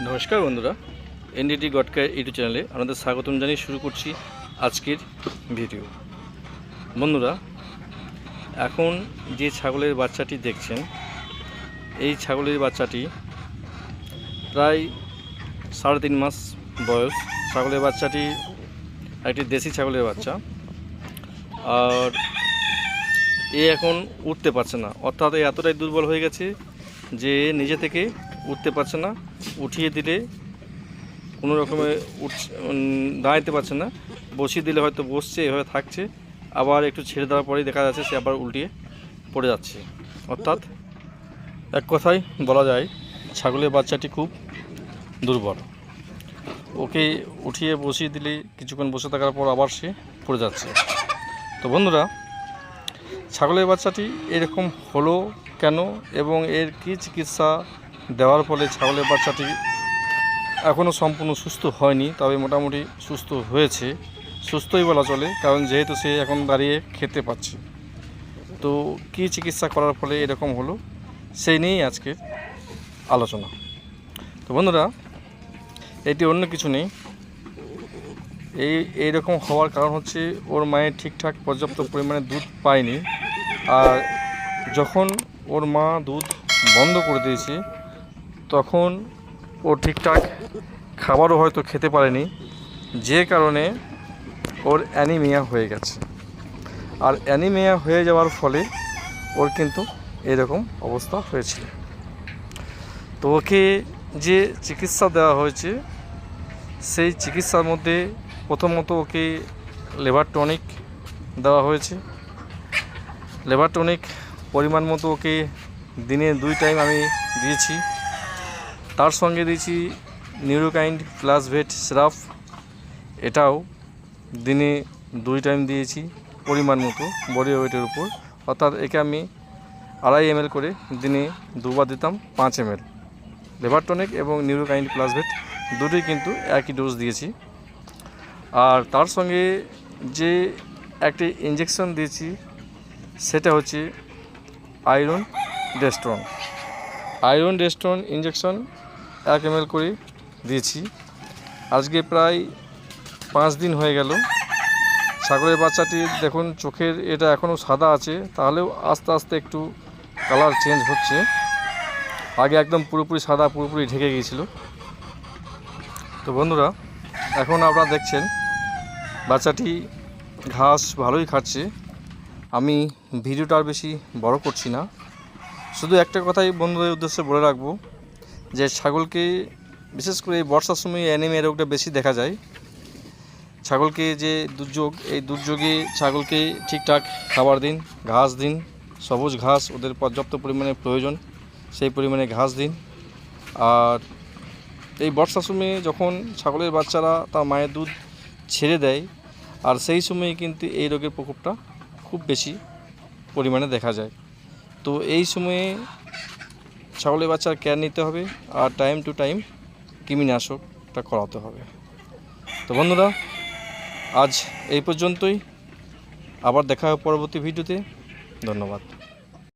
নমস্কার বন্ধুরা NDT গডকার YouTube চ্যানেলে আপনাদের স্বাগতম জানিয়ে শুরু করছি আজকের ভিডিও। বন্ধুরা, এখন যে ছাগলের বাচ্চাটি দেখছেন, এই ছাগলের বাচ্চাটি প্রায় সাড়ে তিন মাস বয়স। ছাগলের বাচ্চাটি একটি দেশি ছাগলের বাচ্চা। আর এ এখন উঠতে পারছে না। অর্থাৎ এতটাই দুর্বল হয়ে গেছে যে নিজে থেকে উঠতে পারছে না উঠিয়ে দিলে কোনো রকমে উঠছে উম, দাঁড়াইতে পারছে না। বসিয়ে দিলে হয়তো বসছে এভাবে থাকছে। আবার একটু ছেড়ে দেওয়ার পরেই দেখা যাচ্ছে সে আবার উল্টিয়ে পড়ে যাচ্ছে। অর্থাৎ এক কথায় বলা যায় ছাগলের বাচ্চাটি খুব দুর্বল। ওকে উঠিয়ে বসিয়ে দিলে কিছুক্ষণ বসে থাকার পর আবার সে পড়ে যাচ্ছে। তো বন্ধুরা ছাগলের বাচ্চাটি এরকম হলো কেন এবং এর কী চিকিৎসা দেওয়ার ফলে ছাগলের বাচ্চাটি এখনও সম্পূর্ণ সুস্থ হয়নি, তবে মোটামুটি সুস্থ হয়েছে। সুস্থই বলা চলে, কারণ যেহেতু সে এখন দাঁড়িয়ে খেতে পাচ্ছে। তো কী চিকিৎসা করার ফলে এরকম হলো, সেই নিয়েই আজকের আলোচনা। তো বন্ধুরা, এটি অন্য কিছু নেই। এই, এইরকম হওয়ার কারণ হচ্ছে, ওর মায়ের ঠিকঠাক পর্যাপ্ত পরিমাণে দুধ পায়নি। আর যখন ওর মা দুধ বন্ধ করে দিয়েছে তখন ও ঠিকঠাক খাবারও হয়তো খেতে পারেনি, যে কারণে ওর অ্যানিমিয়া হয়ে গেছে। আর অ্যানিমিয়া হয়ে যাওয়ার ফলে ওর কিন্তু এরকম অবস্থা হয়েছিল। তো ওকে যে চিকিৎসা দেওয়া হয়েছে, সেই চিকিৎসার মধ্যে প্রথমত ওকে লেবার টনিক দেওয়া হয়েছে। লেবার টনিক পরিমাণ মতো ওকে দিনে দুই টাইম আমি দিয়েছি। তার সঙ্গে দিয়েছি নিউরোকাইন্ড প্লাস ভেট সিরাপ। এটাও দিনে দুই টাইম দিয়েছি পরিমাণ মতো বডি ওয়েটের উপর। অর্থাৎ একে আমি আড়াই এম করে দিনে দুবার দিতাম পাঁচ এম লেবার টনিক এবং নিউরোকাইন্ড প্লাস ভেট দুটোই কিন্তু একই ডোজ দিয়েছি। আর তার সঙ্গে যে একটি ইঞ্জেকশন দিয়েছি, সেটা হচ্ছে iron dextran iron dextran injection এক এম করে দিয়েছি। আজকে প্রায় পাঁচ দিন হয়ে গেল। ছাগলের বাচ্চাটি দেখুন, চোখের এটা এখনও সাদা আছে, তাহলেও আস্তে আস্তে একটু কালার চেঞ্জ হচ্ছে। আগে একদম পুরোপুরি সাদা, পুরোপুরি ঢেকে গিয়েছিল। তো বন্ধুরা, এখন আপনারা দেখছেন, বাচ্চাটি ঘাস ভালোই খাচ্ছে। আমি ভিডিওটা আর বেশি বড় করছি না। শুধু একটা কথাই বন্ধুদের উদ্দেশ্যে বলে রাখব যে ছাগলকে, বিশেষ করে এই বর্ষার সময় অ্যানিমিয়া রোগটা বেশি দেখা যায়, ছাগলকে যে দুর্যোগ, এই দুর্যোগে ছাগলকে ঠিকঠাক খাবার দিন, ঘাস দিন, সবুজ ঘাস ওদের পর্যাপ্ত পরিমাণে প্রয়োজন, সেই পরিমাণে ঘাস দিন। আর এই বর্ষার সময়ে যখন ছাগলের বাচ্চারা তার মায়ের দুধ ছেড়ে দেয়, আর সেই সময়ে কিন্তু এই রোগের প্রকোপটা খুব বেশি পরিমাণে দেখা যায়। তো এই সময়ে ছাগলের বাচ্চার কেয়ার নিতে হবে আর টাইম টু টাইম কৃমিনাশকটা করাতে হবে। তো বন্ধুরা, আজ এই পর্যন্তই। আবার দেখা হবে পরবর্তী ভিডিওতে। ধন্যবাদ।